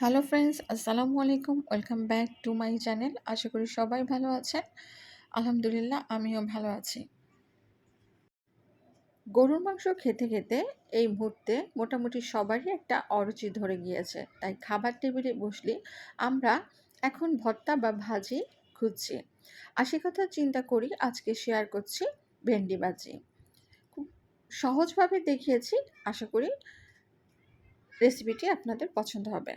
Hello friends আসসালামু আলাইকুম welcome back to my channel আশা করি সবাই ভালো আছেন আলহামদুলিল্লাহ আমিও ভালো আছি গরুর মাংস খেতে খেতে এই মুহূর্তে মোটামুটি সবারই একটা অরুচি ধরে গিয়েছে। তাই খাবার টেবিলে বসলে আমরা এখন ভর্তা বা ভাজি খুঁজছি। আশি কথা চিন্তা করি আজকে শেয়ার করছি ভেন্ডি ভাজি। খুব সহজভাবে দেখিয়েছি। আশা করি রেসিপিটি আপনাদের পছন্দ হবে।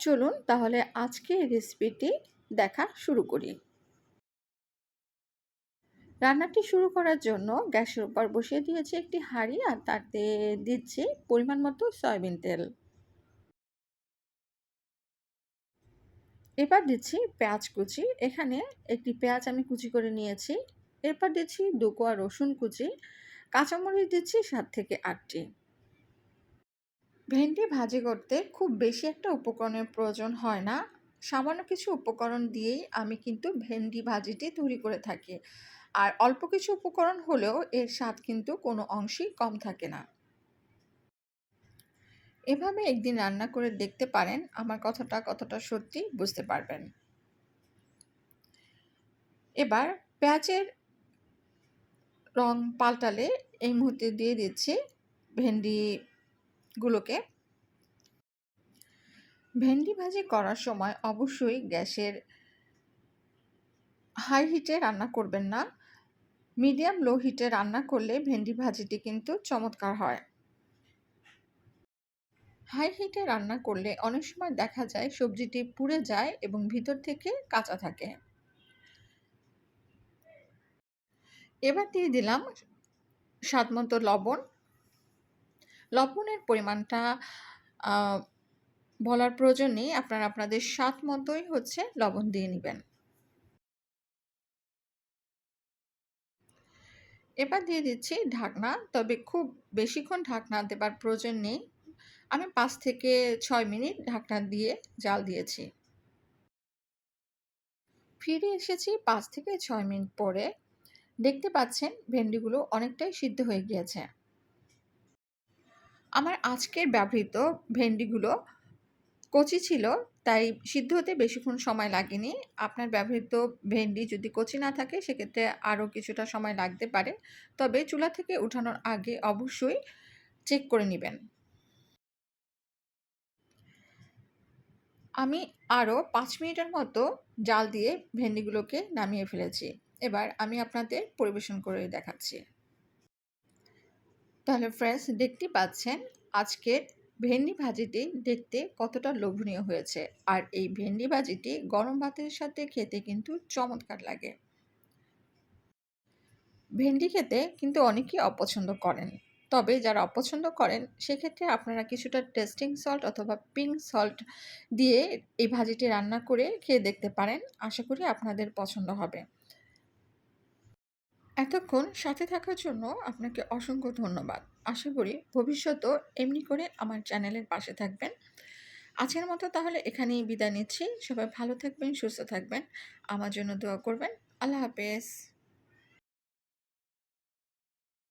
চলুন তাহলে আজকে রেসিপিটি দেখা শুরু করি। রান্নাটি শুরু করার জন্য গ্যাসের উপর বসিয়ে দিয়েছি একটি হাঁড়ি আর তাতে দিচ্ছি পরিমাণ মতো সয়াবিন তেল। এবার দিচ্ছি পেঁয়াজ কুচি। এখানে একটি পেঁয়াজ আমি কুচি করে নিয়েছি। এরপর দিচ্ছি দুকোয়া রসুন কুচি। কাঁচামরিচ দিচ্ছি সাত থেকে আটটি। ভেন্ডি ভাজি করতে খুব বেশি একটা উপকরণের প্রয়োজন হয় না। সামান্য কিছু উপকরণ দিয়েই আমি কিন্তু ভেন্ডি ভাজিটি তৈরি করে থাকি। আর অল্প কিছু উপকরণ হলেও এর স্বাদ কিন্তু কোনো অংশেই কম থাকে না। এভাবে একদিন রান্না করে দেখতে পারেন, আমার কথাটা কতটা সত্যি বুঝতে পারবেন। এবার পেঁয়াজের রং পাল্টালে এই মুহূর্তে দিয়ে দিচ্ছি ভেন্ডি গুলোকে। ভেন্ডি ভাজি করার সময় অবশ্যই গ্যাসের হাই হিটে রান্না করবেন না। মিডিয়াম লো হিটে রান্না করলে ভেন্ডি ভাজিটি কিন্তু চমৎকার হয়। হাই হিটে রান্না করলে অনেক সময় দেখা যায় সবজিটি পুড়ে যায় এবং ভিতর থেকে কাঁচা থাকে। এবার দিয়ে দিলাম স্বাদ মতো লবণ। লবণের পরিমাণটা বলার প্রয়োজন নেই। আপনারা আপনাদের স্বাদ মতোই হচ্ছে লবণ দিয়ে নেবেন। এবার দিয়ে দিচ্ছি ঢাকনা, তবে খুব বেশিক্ষণ ঢাকনা দেবার প্রয়োজন নেই। আমি পাঁচ থেকে ছয় মিনিট ঢাকনা দিয়ে জাল দিয়েছি। ফিরে এসেছি পাঁচ থেকে ছয় মিনিট পরে। দেখতে পাচ্ছেন ভেন্ডিগুলো অনেকটাই সিদ্ধ হয়ে গিয়েছে। আমার আজকের ব্যবহৃত ভেন্ডিগুলো কচি ছিল, তাই সিদ্ধ হতে বেশিক্ষণ সময় লাগেনি। আপনার ব্যবহৃত ভেন্ডি যদি কচি না থাকে, সেক্ষেত্রে আরও কিছুটা সময় লাগতে পারে। তবে চুলা থেকে উঠানোর আগে অবশ্যই চেক করে নেবেন। আমি আরও পাঁচ মিনিটের মতো জাল দিয়ে ভেন্ডিগুলোকে নামিয়ে ফেলেছি। এবার আমি আপনাদের পরিবেশন করে দেখাচ্ছি। তাহলে ফ্রেন্ডস দেখতে পাচ্ছেন আজকের ভেন্ডি ভাজিটি দেখতে কতটা লোভনীয় হয়েছে। আর এই ভেন্ডি ভাজিটি গরম ভাতের সাথে খেতে কিন্তু চমৎকার লাগে। ভেন্ডি খেতে কিন্তু অনেকেই অপছন্দ করেন। তবে যারা অপছন্দ করেন, সেক্ষেত্রে আপনারা কিছুটা টেস্টিং সল্ট অথবা পিঙ্ক সল্ট দিয়ে এই ভাজিটি রান্না করে খেয়ে দেখতে পারেন। আশা করি আপনাদের পছন্দ হবে। এতক্ষণ সাথে থাকার জন্য আপনাকে অসংখ্য ধন্যবাদ। আশা করি ভবিষ্যতেও এমনি করে আমার চ্যানেলের পাশে থাকবেন। আজকের মতো তাহলে এখানেই বিদায় নিচ্ছি। সবাই ভালো থাকবেন, সুস্থ থাকবেন। আমার জন্য দোয়া করবেন। আল্লাহ হাফেজ।